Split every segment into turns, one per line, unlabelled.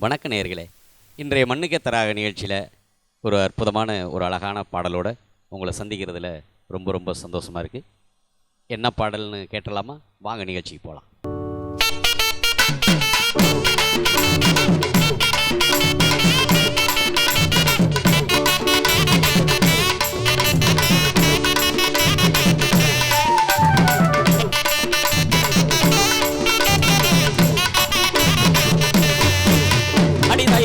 வணக்க நேயர்களே. இன்றைய மண்ணுக்கு தராக நிகழ்ச்சியில் ஒரு அற்புதமான ஒரு அழகான பாடலோடு உங்களை சந்திக்கிறதுல ரொம்ப ரொம்ப சந்தோஷமாக இருக்குது என்ன பாடல்னு கேட்டலாமா? வாங்க நிகழ்ச்சிக்கு போகலாம்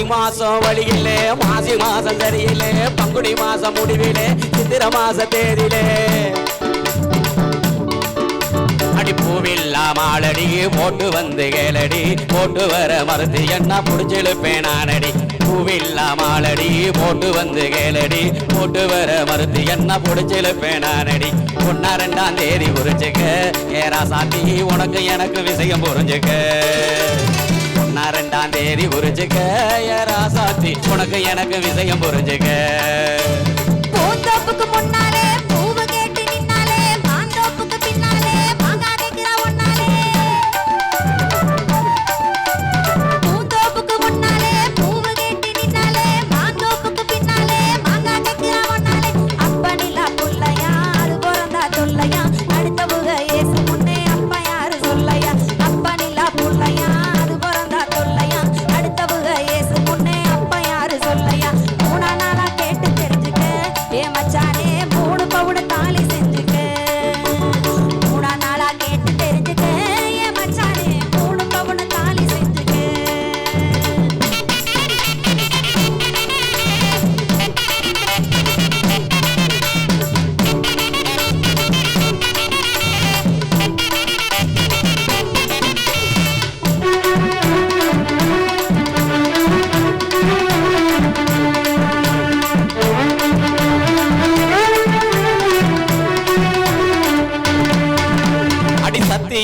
மாசம் வழியிலே மாசி மாசம் சரியிலே பங்குனி மாசம் முடிவிலே சித்திர மாச தேதியிலே. அடி பூவில்லா மாலடி போட்டு வந்து கேளடி போட்டு வர மறுத்து என்ன புடிச்செழுப்பேன் நானடி. பூவில்லா மாலடி போட்டு வந்து கேளடி போட்டு வர மறுத்து என்ன புடிச்செழுப்பேன் நானடி. ஒன்னா ரெண்டாம் தேதி புரிஞ்சுக்க ஏரா சாத்தி உனக்கு எனக்கு விஷயம் புரிஞ்சுக்க. நான் ரெண்டாம் தேதி புரிஞ்சுக்க. ராசாத்தி உனக்கு எனக்கு விஷயம் புரிஞ்சுக்க.
பூந்தோப்புக்கு முன்னாலே பூவு கேட்டு நின்னாலே மாந்தோப்புக்கு பின்னாலே ஒன்னாலே. பூந்தோப்புக்கு முன்னாலே பூவு கேட்டு நின்னாலே மாந்தோப்புக்கு பின்னாலே ஒன்னாலே. அப்பனிலா புள்ளையா அது பிறந்தா தொல்லையா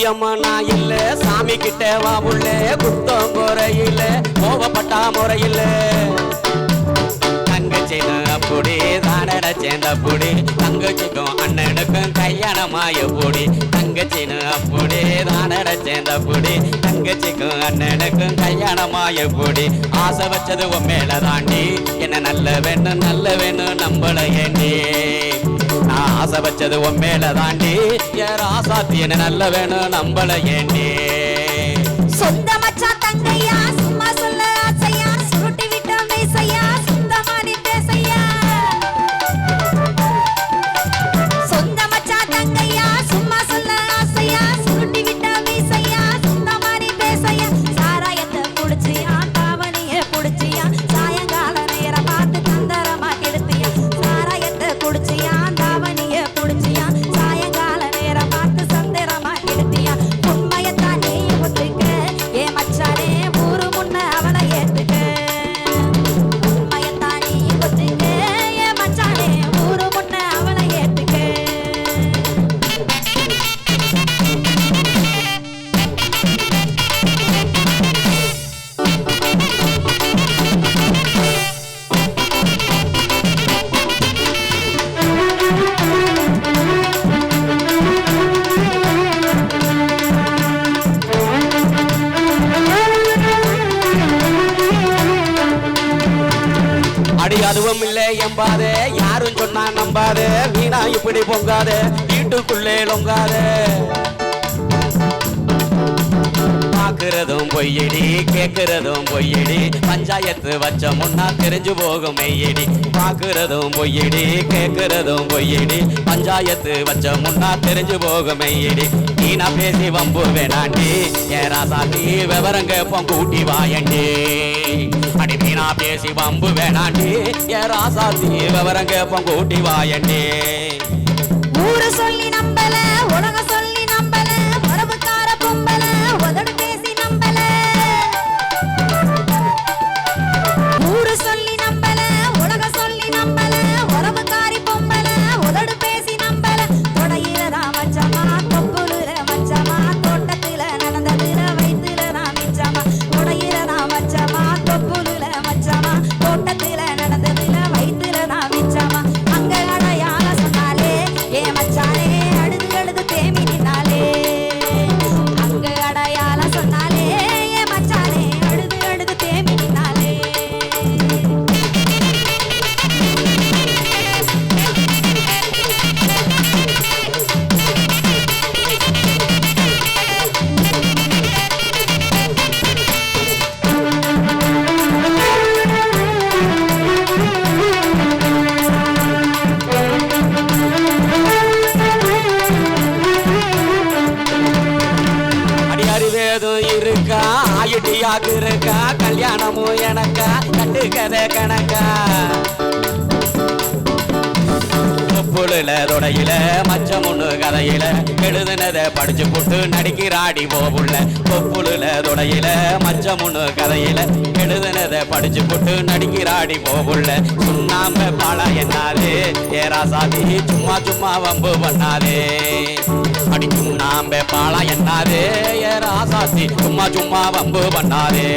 அடி நான் இல்ல சாமி கிட்ட வா உள்ள குத்தம் குறையில கோவப்பட்டா முறையில. தங்கச்சின்னு அப்படி தானட சேர்ந்தப்படி தங்கச்சிக்கும் அண்ணனுக்கும் கல்யாணமாய பொடி தங்கச்சின அப்படி தானட சேர்ந்த சேர்ந்தப்படி தங்கச்சிக்கும் அண்ணனுக்கும் கல்யாணமாய பொடி ஆசை வச்சது உன் மேல தாண்டி என்ன நல்ல வேணும் நல்ல வேணும் நம்மள ஏண்டி? நான் ஆசை வச்சது உன் மேல தாண்டி யார் ஆசாத்தி என்ன நல்ல வேணும் நம்மள ஏண்டி? அதுவும் இல்லை எம்பாதே. யாரும் சொன்னா நம்பாதே. வீணா இப்படி பொங்காதே. வீட்டுக்குள்ளே லொங்காதே பாக்குறதும் பொய்யடி கேக்குறதும் பொய்யடி. பஞ்சாயத்து வச்ச முன்னா தெரிஞ்சு போகும் மெய்யடி பாக்குறதும் பொய்யடி கேக்குறதும் பொய்யடி. பஞ்சாயத்து வச்ச முன்னா தெரிஞ்சு போகும் மெய்யடி நீனா பேசி வம்பு வேணாண்டி ஏ ராசாத்தி விவரம் கேப்போம் கூட்டி வாயண்டி. அடி மீனா பேசி வம்பு வேணாண்டி. ஏ ராசா தீ விவரம் கேப்போம் கூட்டி வாயண்டி.
ஊரு சொல்லி
இடியாக இருக்கா கல்யாணமும் எனக்கா கட்டுக்கதை கணக்கா. புழுல தொடையில மச்சம் ஒண்ணு கதையில எழுதுனத படிச்சு போட்டு நடிக்கிறாடி போகுள்ள கொப்புளுல தொடையில மச்சம் ஒண்ணு கதையில எழுதுனத படிச்சு போட்டு நடிக்கிறாடி போகுள்ள சுண்ணாம்பு பாலா என்னாலே ஏராசாதி சும்மா சும்மா வம்பு பண்ணாதே. அடி சுண்ணாம்பு பாலா ஏரா சாதி சும்மா சும்மா வம்பு பண்ணாதே.